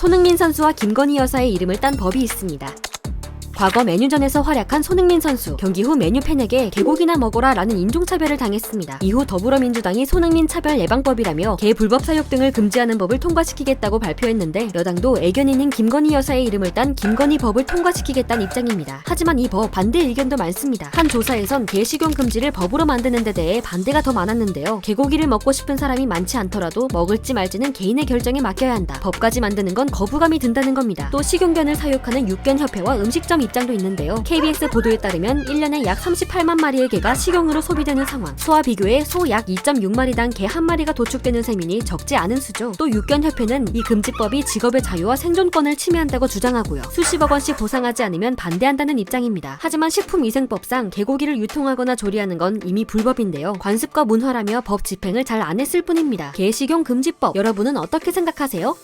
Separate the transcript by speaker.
Speaker 1: 손흥민 선수와 김건희 여사의 이름을 딴 법이 있습니다. 과거 메뉴전에서 활약한 손흥민 선수 경기 후 메뉴 팬에게 개고기나 먹어라 라는 인종차별을 당했습니다. 이후 더불어민주당이 손흥민 차별 예방법이라며 개 불법 사육 등을 금지하는 법을 통과시키겠다고 발표했는데 여당도 애견인인 김건희 여사의 이름을 딴 김건희 법을 통과시키겠다는 입장입니다. 하지만 이 법 반대 의견도 많습니다. 한 조사에선 개 식용 금지를 법으로 만드는 데 대해 반대가 더 많았는데요. 개고기를 먹고 싶은 사람이 많지 않더라도 먹을지 말지는 개인의 결정에 맡겨야 한다. 법까지 만드는 건 거부감이 든다는 겁니다. 또 식용견을 사육하는 육견협회와 음식점 입장도 있는데요. KBS 보도에 따르면 1년에 약 38만 마리의 개가 식용으로 소비되는 상황. 소와 비교해 소 약 2.6마리당 개 한 마리가 도축되는 셈이니 적지 않은 수죠. 또 육견협회는 이 금지법이 직업의 자유와 생존권을 침해한다고 주장하고요. 수십억 원씩 보상하지 않으면 반대한다는 입장입니다. 하지만 식품위생법상 개고기를 유통하거나 조리하는 건 이미 불법인데요. 관습과 문화라며 법 집행을 잘 안 했을 뿐입니다. 개식용 금지법 여러분은 어떻게 생각하세요?